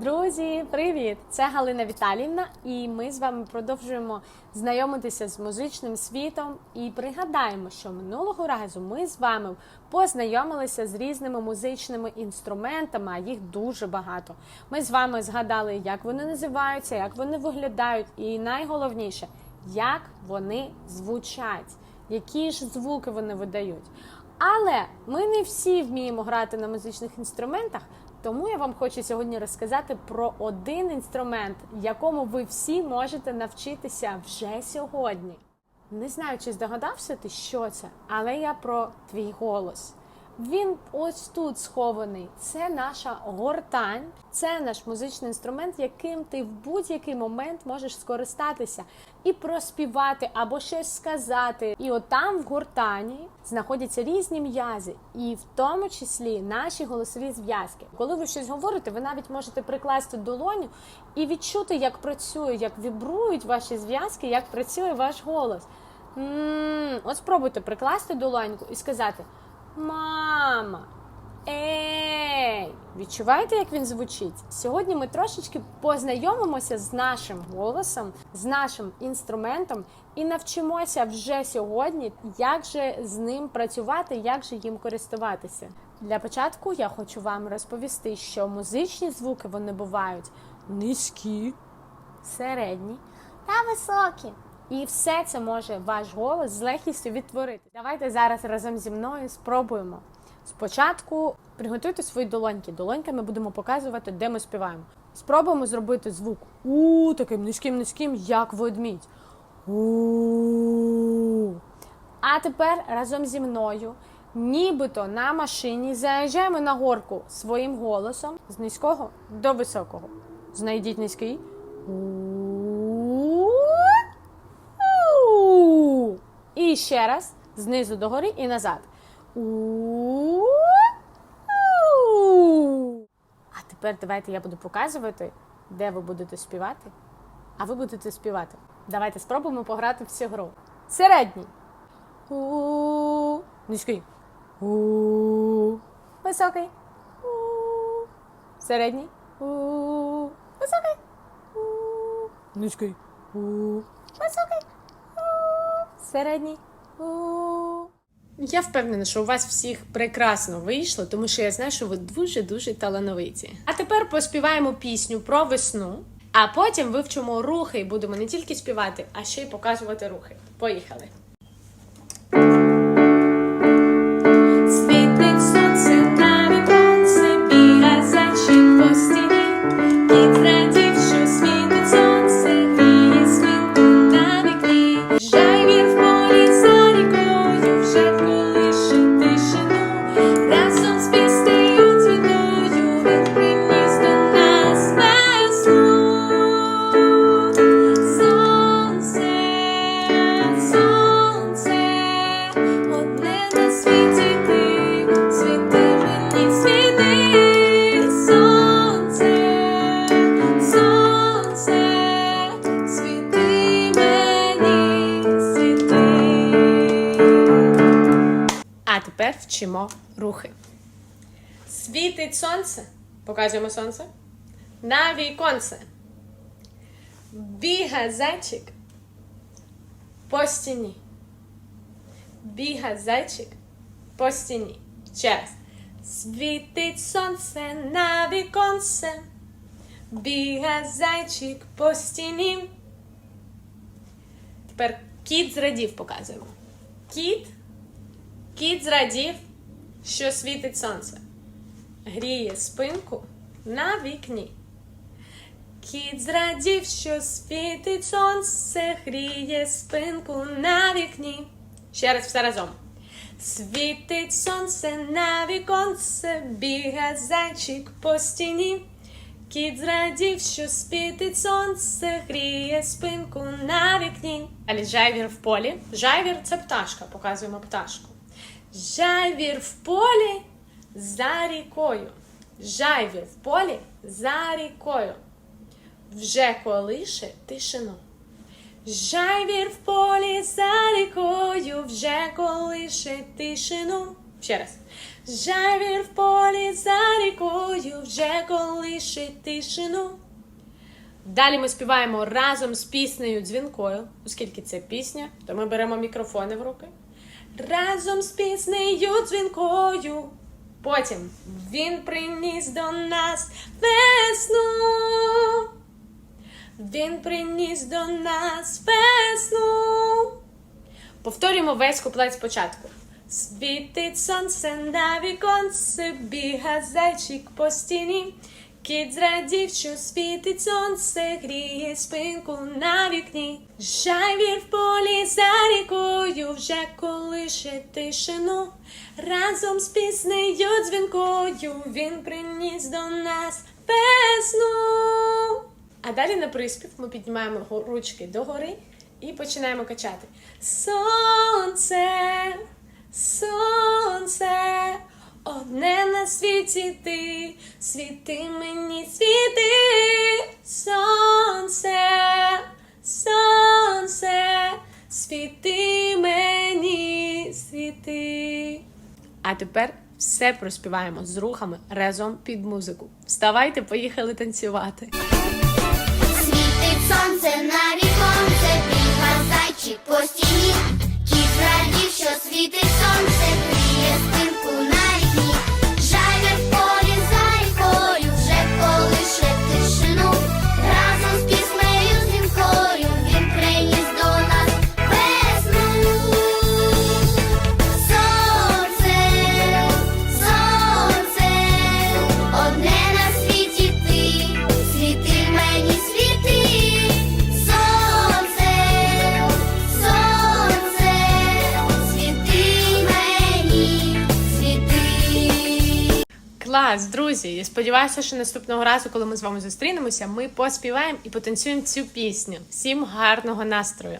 Друзі, привіт! Це Галина Віталіївна, і ми з вами продовжуємо знайомитися з музичним світом. І пригадаємо, що минулого разу ми з вами познайомилися з різними музичними інструментами, а їх дуже багато. Ми з вами згадали, як вони називаються, як вони виглядають, і найголовніше, як вони звучать, які ж звуки вони видають. Але ми не всі вміємо грати на музичних інструментах, тому я вам хочу сьогодні розказати про один інструмент, якому ви всі можете навчитися вже сьогодні. Не знаю, чи здогадався ти, що це, але я про твій голос. Він ось тут схований. Це наша гортань, це наш музичний інструмент, яким ти в будь-який момент можеш скористатися і проспівати або щось сказати. І от там в гортані знаходяться різні м'язи, і в тому числі наші голосові зв'язки. Коли ви щось говорите, ви навіть можете прикласти долоню і відчути, як працює, як вібрують ваші зв'язки, як працює ваш голос. м От спробуйте прикласти долоньку і сказати. Мама. Ей! Відчуваєте, як він звучить? Сьогодні ми трошечки познайомимося з нашим голосом, з нашим інструментом і навчимося вже сьогодні, як же з ним працювати, як же їм користуватися. Для початку я хочу вам розповісти, що музичні звуки вони бувають низькі, середні та високі. І все це може ваш голос з легкістю відтворити. Давайте зараз разом зі мною спробуємо. Спочатку приготуйте свої долоньки. Долоньками будемо показувати, де ми співаємо. Спробуємо зробити звук у таким низьким низьким, як ведмідь. У. А тепер разом зі мною, нібито на машині, заїжджаємо на горку своїм голосом з низького до високого. Знайдіть низький. У. У. І ще раз знизу до гори і назад. А тепер давайте я буду показувати, де ви будете співати, а ви будете співати. Давайте спробуємо пограти всю гру. Середній. Низький. Високий. Середній. Високий. Низький. Високий. Середній. Я впевнена, що у вас всіх прекрасно вийшло, тому що я знаю, що ви дуже-дуже талановиті. А тепер поспіваємо пісню про весну, а потім вивчимо рухи і будемо не тільки співати, а ще й показувати рухи. Поїхали! Вчимо рухи. Світить сонце. Показуємо сонце. На віконце. Біга зайчик по стіні. Біга зайчик по стіні. Раз. Світить сонце на віконце. Біга зайчик по стіні. Тепер кіт зрадів показуємо. Кіт. Кіт зрадів, що світить сонце. Гріє спинку на вікні. Кіт зрадів, що світить сонце, гріє спинку на вікні. Ще раз все разом. Світить сонце на віконце, біга зайчик по стіні. Кіт зрадів, що світить сонце, гріє спинку на вікні. Далі жайвір в полі. Жайвір це пташка, показуємо пташку. Жайвір в полі за рікою. Жайвір в полі за рікою. Вже колише тишину. Жайвір в полі за рікою, вже колише тишину. Ще раз. Жайвір в полі за рікою вже колишить тишину. Далі ми співаємо разом з піснею дзвінкою, оскільки це пісня, то ми беремо мікрофони в руки. Разом з піснею дзвінкою. Потім він приніс до нас весну. Він приніс до нас весну. Повторюємо весь куплет спочатку. Світить сонце на віконце, біга зайчик по стіні. Кіт зрадів, що світить сонце, гріє спинку на вікні. Жайвір в полі за рікою вже колише тишину. Разом з піснею дзвінкою він приніс до нас весну. А далі на приспів ми піднімаємо ручки догори і починаємо качати. Сонце, сонце, одне на світі ти, світи мені світи, сонце, сонце, світи мені світи. А тепер все проспіваємо з рухами разом під музику. Вставайте, поїхали танцювати. Світить сонце на віконце, біга зайчик по стіні. Кіт радів, що світить сонце, гріє спинку Клас, друзі! Я сподіваюся, що наступного разу, коли ми з вами зустрінемося, ми поспіваємо і потанцюємо цю пісню. Всім гарного настрою!